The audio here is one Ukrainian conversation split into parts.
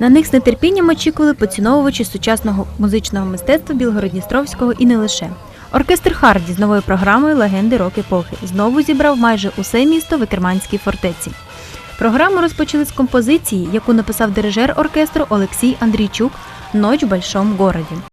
На них з нетерпінням очікували поціновувачі сучасного музичного мистецтва Білгородністровського і не лише. Оркестр Харді з новою програмою Легенди рок епохи знову зібрав майже усе місто в Екерманській фортеці. Програму розпочали з композиції, яку написав дирижер оркестру Олексій Андрійчук Ноч в Большому городі.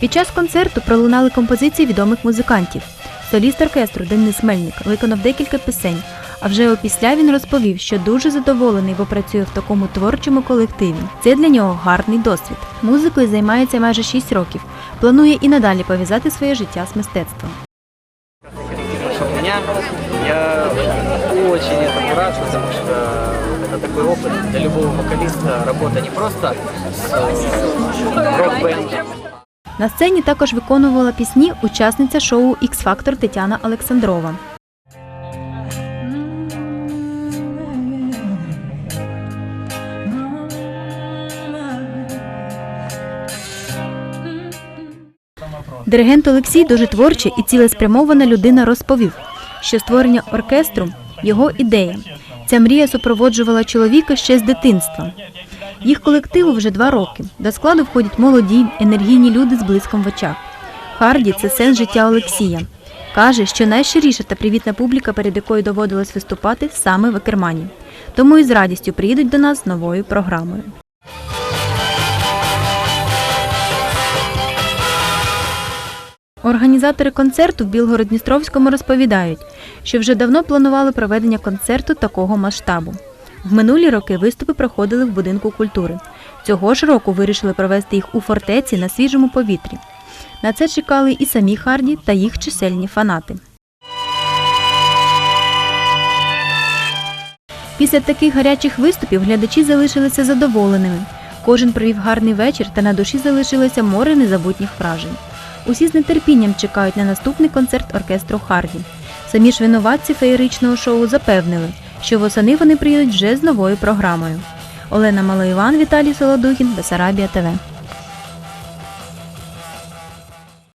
Під час концерту пролунали композиції відомих музикантів. Соліст оркестру Денис Мельник виконав декілька пісень. А вже опісля він розповів, що дуже задоволений, бо працює в такому творчому колективі. Це для нього гарний досвід. Музикою займається майже 6 років. Планує і надалі пов'язати своє життя з мистецтвом. что у меня. Я очень этому рад, потому что это такой опыт для любого вокалиста. Работа не просто с э, рок-бендом, на сцені також виконувала пісні учасниця шоу X-Factor Тетяна Олександрова. Диригент Олексій дуже творча і цілеспрямована людина розповів, що створення оркестру його ідея. Ця мрія супроводжувала чоловіка ще з дитинства. Їх колективу вже два роки. До складу входять молоді, енергійні люди з блиском в очах. Харді це сенс життя Олексія. Каже, що найщиріша та привітна публіка, перед якою доводилось виступати саме в Екермані. Тому і з радістю приїдуть до нас з новою програмою. Організатори концерту в Білгород-Дністровському розповідають, що вже давно планували проведення концерту такого масштабу. В минулі роки виступи проходили в будинку культури. Цього ж року вирішили провести їх у фортеці на свіжому повітрі. На це чекали і самі Харді та їх чисельні фанати. Після таких гарячих виступів глядачі залишилися задоволеними. Кожен провів гарний вечір та на душі залишилося море незабутніх вражень. Усі з нетерпінням чекають на наступний концерт оркестру Харді. Самі ж винуватці феєричного шоу запевнили, що восени вони приїдуть вже з новою програмою. Олена Малоїван, Віталій Солодухін, Бесарабія ТВ.